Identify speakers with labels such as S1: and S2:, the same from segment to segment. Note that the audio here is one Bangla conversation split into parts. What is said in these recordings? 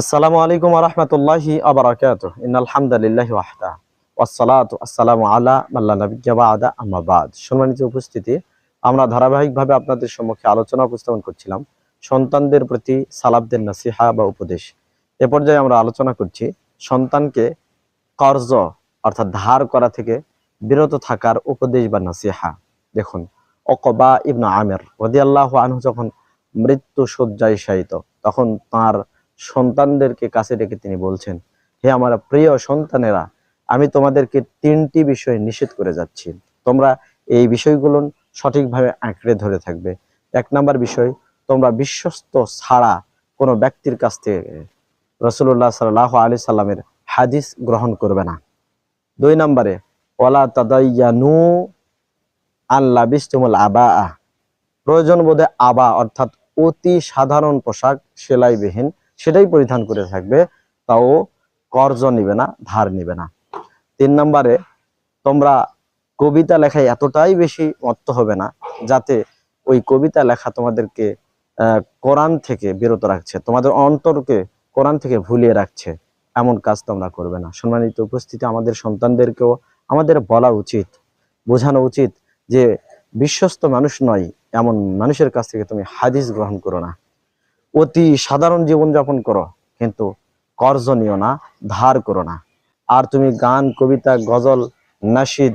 S1: আসসালামু আলাইকুম রহমতুল্লাহি আবরাকাত ইন আলহামদুলিল্লাহ ওয়াহদা ওয়াসসালাতু আসসালামু আলা মাল্লা নবিয়্যা বাদা। আম্মা বাদ। সম্মানিত উপস্থিতি, আমরা ধারাবাহিকভাবে আপনাদের সম্মুখে আলোচনা উপস্থাপন করছিলাম সন্তানদের প্রতি সালাবদের নসিহা বা উপদেশ। এ পর্যায়ে আমরা আলোচনা করছি সন্তানকে কর্জ, অর্থাৎ ধার করা থেকে বিরত থাকার উপদেশ বা নসিহা। দেখুন অকবা ইবনা আমের রদিয়াল্লাহ আনহু যখন মৃত্যু শয্যায় শায়িত, তখন তার সন্তানদেরকে কাছে ডেকে তিনি বলছেন, হে আমার প্রিয় সন্তানেরা, আমি তোমাদেরকে তিনটি বিষয় নিষেধ করে যাচ্ছি। তোমরা এই বিষয়গুলো সঠিকভাবে আঁকড়ে ধরে থাকবে। এক নাম্বার বিষয়, তোমরা বিশ্বস্ত ছাড়া কোনো ব্যক্তির কাছ থেকে রসুল্লাহ সাল্লাহ আলি সাল্লামের হাদিস গ্রহণ করবে না। দুই নম্বরে ওলা তাদাইয়ানু আল্লাহ বিস্তুমুল আবা আহ প্রয়োজন বোধে আবা অর্থাৎ অতি সাধারণ পোশাক, সেলাইবিহীন সেটাই পরিধান করে থাকবে, তাও কর্জ নিবে না, ধার নিবে না। তিন নম্বরে, তোমরা কবিতা লেখায় এতটাই বেশি মত্ত হবে না, যাতে ওই কবিতা লেখা তোমাদেরকে কোরআন থেকে বিরত রাখছে, তোমাদের অন্তরকে কোরআন থেকে ভুলিয়ে রাখছে, এমন কাজ তোমরা করবে না। সম্মানিত উপস্থিতি, আমাদের সন্তানদেরকেও আমাদের বলা উচিত, বোঝানো উচিত যে, বিশ্বস্ত মানুষ নয়, এমন মানুষের কাছ থেকে তুমি হাদিস গ্রহণ করো না। অতি সাধারণ জীবনযাপন করো, কিন্তু কর্জ নিও না, ধার করো না। আর তুমি গান, কবিতা, গজল, নাসিদ,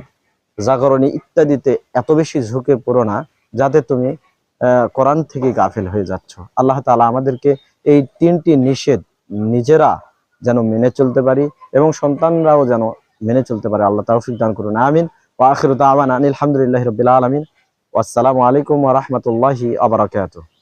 S1: জাগরণী ইত্যাদিতে এত বেশি ঝুঁকে পড়ো না, যাতে তুমি কোরআন থেকে গাফেল হয়ে যাচ্ছ। আল্লাহ তালা আমাদেরকে এই তিনটি নিষেধ নিজেরা যেন মেনে চলতে পারি এবং সন্তানরাও যেন মেনে চলতে পারে। আল্লাহ তৌফিক দান করুন। আমিন। ওয়া আখিরু দাওয়ানা আনিল হামদুলিল্লাহি রাব্বিল আলামিন। ওয়াসসালামু আলাইকুম ওয়া রাহমাতুল্লাহি ওয়া বারাকাতুহু।